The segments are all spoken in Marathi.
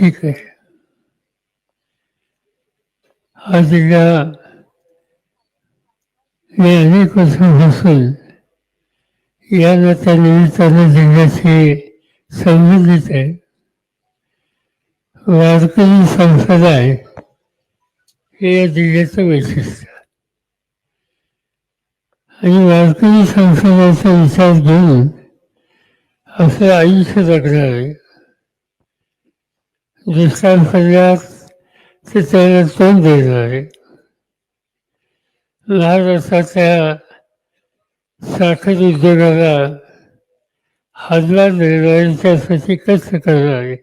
लौकिक आहे हा जिल्हा मी अनेक वर्षापासून या त्या निमित्तानं जिल्ह्याशी संबंधित आहे वारकरी संप्रदाय हे। या जिल्ह्याचं वैशिष्ट्य आणि वारकरी संप्रदायाचा विचार घेऊन असं आयुष्य जगणार आहे दुसऱ्या पडल्यास ते त्याला तोंड देणार आहे महाराष्ट्राच्या साखर उद्योगाला हातभार देणाऱ्यांच्यासाठी कष्ट करणार आहे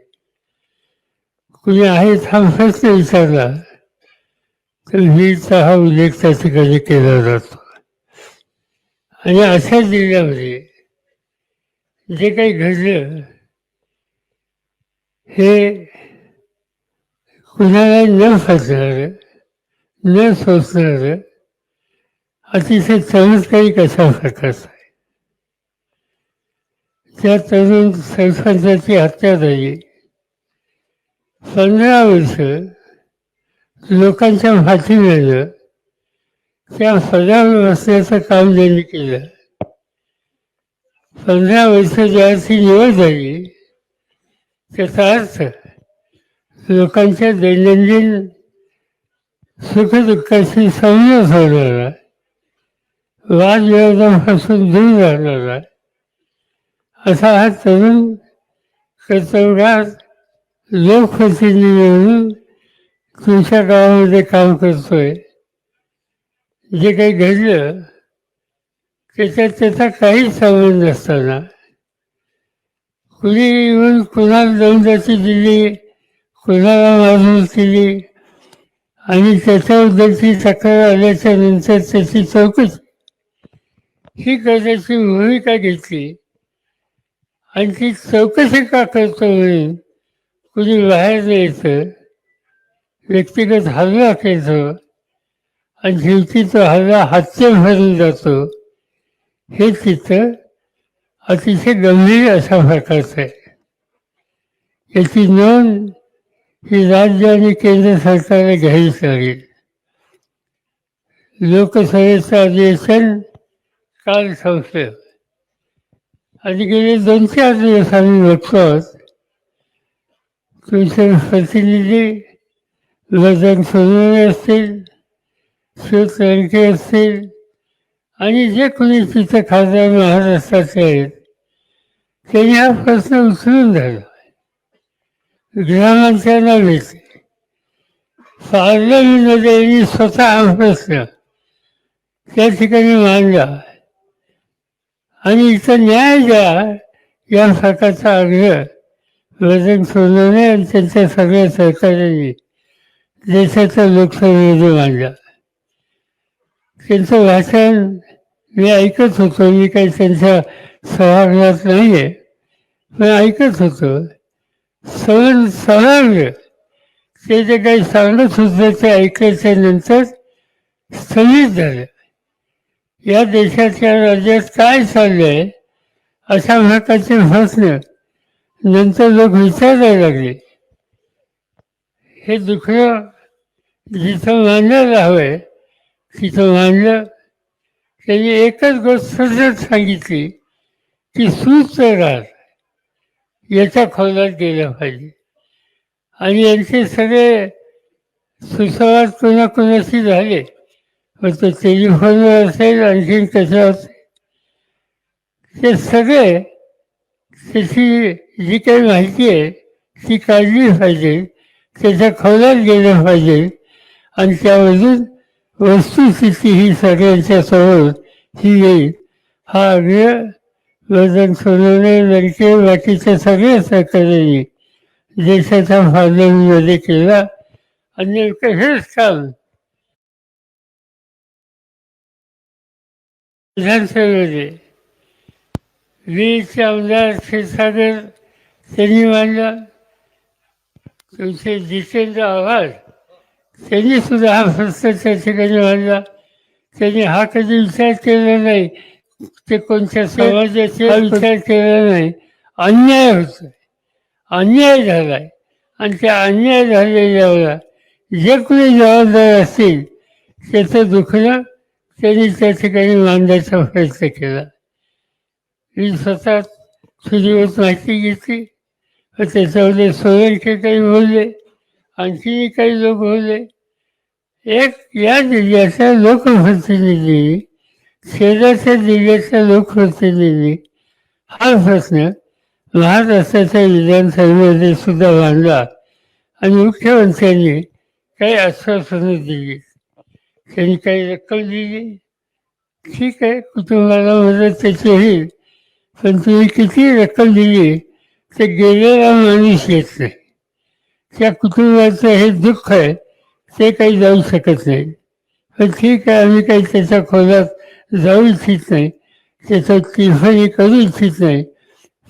कुणी आहे हा प्रश्न विचारला तर वीरचा हा उल्लेख त्या ठिकाणी केला जातो आणि अशा जिल्ह्यामध्ये जे काही घडलं हे कुणाला न फसणारं न सोसणारं अतिशय चमत्कारिक कसा प्रकारचा आहे. त्या तरुण सरपंचाची हत्या झाली. पंधरा वर्ष लोकांच्या माध्यमानं त्या पदावर बसण्याचं काम त्यांनी केलं. पंधरा वर्ष ज्याची निवड झाली त्याचा अर्थ लोकांच्या दैनंदिन सुखदुःखाशी झालेला होणारा वादविवादापासून दूर राहणारा असा हा तरुण कर्तव्यात लोकप्रतिनिधी म्हणून तुमच्या गावामध्ये काम करतोय. जे काही घडलं त्याच्यात त्याचा काहीच संबंध नसताना. कुणी येऊन कुणाला दौंडाची दिली कुणाला मारून केली आणि त्याच्याबद्दलची तक्रार आल्याच्यानंतर त्याची चौकशी. ही करण्याची भूमिका घेतली. आणि ती चौकशी का करतो म्हणून कुणी बाहेर यायचं व्यक्तिगत हल्ला केतो आणि शेवटी तो हल्ला हत्या भरून जातो हे चित्र अतिशय गंभीर अशा प्रकारचं आहे. याची नोंद ही राज्य आणि केंद्र सरकारने घ्यावीच लागेल लोकसभेचं अधिवेशन काल संपलं. आणि गेले दोन चार दिवस आम्ही बघतो आहोत तुमचे प्रतिनिधी वजन सोनवणे असतील शिव असतील आणि जे कोणी तिथे खासदार महाराष्ट्राचे आहेत त्यांनी हा प्रश्न उचलून धरला. ग्रामांच्या भेटले पार्लमेंटमध्ये यांनी स्वतः हा प्रश्न त्या ठिकाणी मांडला आणि इथं न्याय द्या या सरकारचा आग्रह वजन सोनवणे आणि त्यांच्या सगळ्या सहकार्यांनी देशाचा लोकसभेमध्ये मांडला त्यांचं भाषण मी ऐकत होतो. मी काही त्यांच्या सभागृहात नाही आहे पण ऐकत होतो. सहन सवंग ते जे काही सांगत होतं ते ऐकायच्या नंतर स्थगित झालं. या देशाच्या राज्यात काय चाललं आहे अशा प्रकारचे प्रश्न नंतर लोक विचारायला लागले. हे दुखणं जिथं मांडायला हवं आहे तिथं मांडलं. त्यांनी एकच गोष्ट सतत सांगितली की सुचरात याच्या खोलात गेलं पाहिजे. आणि यांचे सगळे सुसंवाद कोणाकोणाशी झाले पण तो टेलिफोनवर असेल आणखीन कशावर असेल. ते सगळे त्याची जी काही माहिती आहे ती काढली पाहिजे त्याच्या खोलात गेलं पाहिजे आणि त्यामधून वस्तुस्थिती ही सगळ्यांच्या समोर ही येईल. हा आग्रह वजन सोनवणे लडके बाकीच्या सगळ्या सहकार्यांनी देशाच्या फार्लमेंटमध्ये केला. आणि नेमकं हेच काम विधानसभेमध्ये. वीरचे आमदार क्षीरसागर त्यांनी मांडला. तुमचे जितेंद्र आव्हाड त्यांनी सुद्धा हा प्रश्न त्या ठिकाणी मांडला. त्यांनी हा कधी विचार केला नाही. ते कोणत्या समाजाचे विचार केला नाही अन्याय होतोय. अन्याय झालाय. आणि त्या अन्याय झालेल्यावर जे कोणी जबाबदार असतील त्याचं दुखणं त्यांनी त्या ठिकाणी मांडायचा प्रयत्न केला. मी स्वतः सुजीवत माहिती घेतली व त्याच्यामध्ये सोयीचे काही बोलले आणखीही काही लोक बोलले. एक या जिल्ह्याच्या लोकप्रतिनिधी शेजारच्या जिल्ह्याच्या लोकप्रतिनिधी हा प्रश्न महाराष्ट्राच्या विधानसभेमध्ये सुद्धा मांडला आणि मुख्यमंत्र्यांनी काही आश्वासनं दिली. त्यांनी काही रक्कम दिली. ठीक आहे कुटुंबाला मदत त्याची होईल पण तुम्ही किती रक्कम दिली ते गेलेला माणूस येत नाही. त्या कुटुंबाचं हे दुःख आहे ते काही जाऊ शकत नाही. पण ठीक आहे आम्ही काही त्याच्या खोलात जाऊ इच्छित नाही. त्याचं टिफणी करू इच्छित नाही.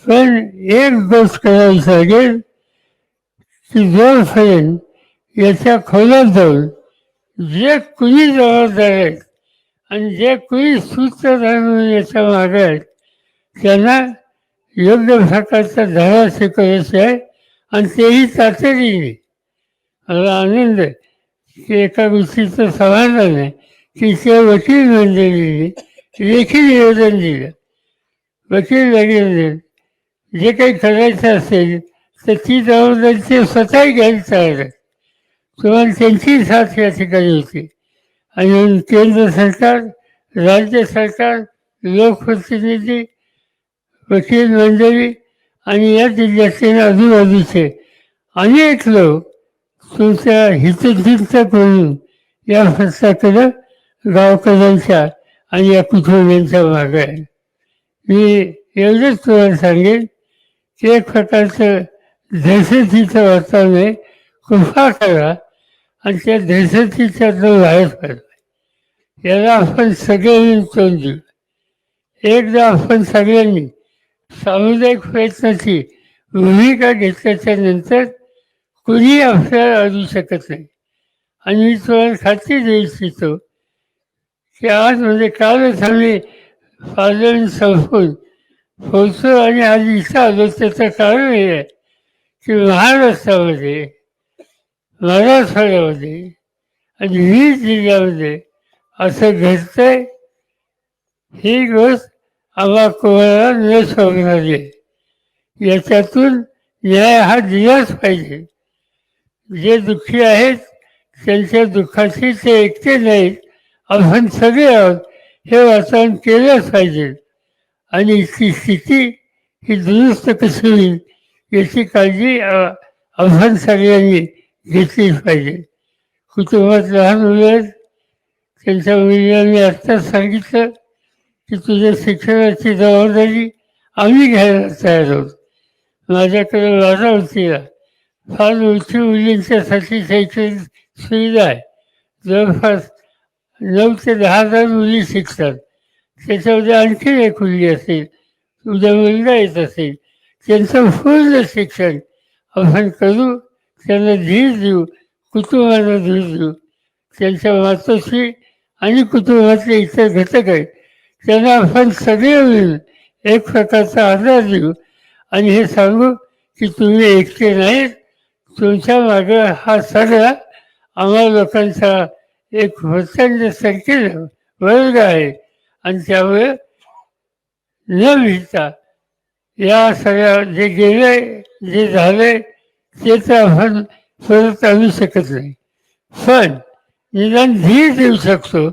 पण एक गोष्ट करावी लागेल की जोरपर्यंत याच्या खोलात जाऊन जे कुणी जबाबदार आहेत आणि जे कुणी सूत्रधार म्हणून याच्या मागे आहेत त्यांना योग्य प्रकारचा धडा शिकवायचा आहे आणि तेही तातडीने. मला आनंद आहे की एका गोष्टीचं समाधान आहे. तिच्या वकील मंडळीने लेखी निवेदन दिलं. वकील निवेदन जे काही करायचं असेल तर ती जबाबदारी ते स्वतः घ्यायला तयार आहेत तुम्हाला त्यांची साथ या ठिकाणी होती. आणि केंद्र सरकार राज्य सरकार लोकप्रतिनिधी वकील मंडळी आणि या जिल्ह्यातील आजूबाजूचे अनेक लोक तुमच्या हितचिंतक म्हणून या संस्थाकडं गावकऱ्यांचा आणि या कुटुंबियांच्या भाग आहे. मी एवढंच तुम्हाला सांगेन की एक प्रकारचं दहशतीचं वातावरण आहे. कृपा करा आणि त्या दहशतीच्यातून बाहेर पडला याला आपण सगळ्यांनी तोंड देऊ. एकदा आपण सगळ्यांनी सामुदायिक प्रयत्नाची भूमिका घेतल्याच्या नंतर कुणी आपल्याला अडू शकत नाही. आणि मी तुम्हाला खात्री देऊ इच्छितो की आज म्हणजे कालच आम्ही पार्लमेंट संपून होतो आणि आज इसा आलो त्याचं कारण हे आहे की महाराष्ट्रामध्ये मराठवाड्यामध्ये आणि वीस जिल्ह्यामध्ये असं घडतंय ही गोष्ट आम्हा कोणाला न शोधणारी याच्यातून न्याय हा दिलाच पाहिजे. जे दुःखी आहेत त्यांच्या दुःखाशी ते एकटे नाहीत. आपण सगळे आहोत हे वातावरण केलंच पाहिजे. आणि ती स्थिती ही दुरुस्त कशी होईल याची काळजी आव्हान आपण सगळ्यांनी घेतलीच पाहिजे. कुटुंबात लहान मुलं आहेत त्यांच्या मुलीला आत्ताच सांगितलं की तुझ्या शिक्षणाची जबाबदारी आम्ही घ्यायला तयार आहोत. माझ्याकडे माझा वतीला फार उंची मुलींच्यासाठी शैक्षणिक सुविधा आहे. जवळपास नऊ ते दहा हजार मुली शिकतात. त्याच्यामध्ये आणखी एक मुलगी असेल उद्या मुलगा येत असेल त्यांचं पूर्ण शिक्षण आपण करू त्यांना धीर देऊ कुटुंबाला धीर देऊ. त्यांच्या मातोश्री आणि कुटुंबातले इतर घटक आहेत. त्यांना आपण सगळे मिळून एक प्रकारचा आधार देऊ. आणि हे सांगू की तुम्ही एकटे नाहीत. तुमच्या मागं हा सगळा आम्हा लोकांचा एक प्रचंड संख्येनं वर्ग आहे. आणि त्यामुळे न भिजता या सगळ्या जे गेले जे झाले ते तर आपण परत आणू शकत नाही. पण निदान धीर देऊ शकतो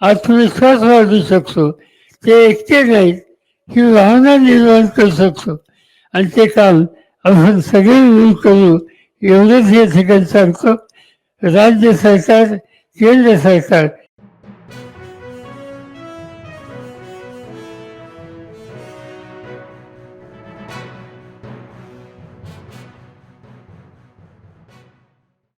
आत्मविश्वास वाढवू शकतो ते एकटे नाहीत ही भावना निर्माण करू शकतो. आणि ते काम आपण सगळे मिळून करू एवढंच या ठिकाणी सांगतो. राज्य सरकार केंद्र सरकार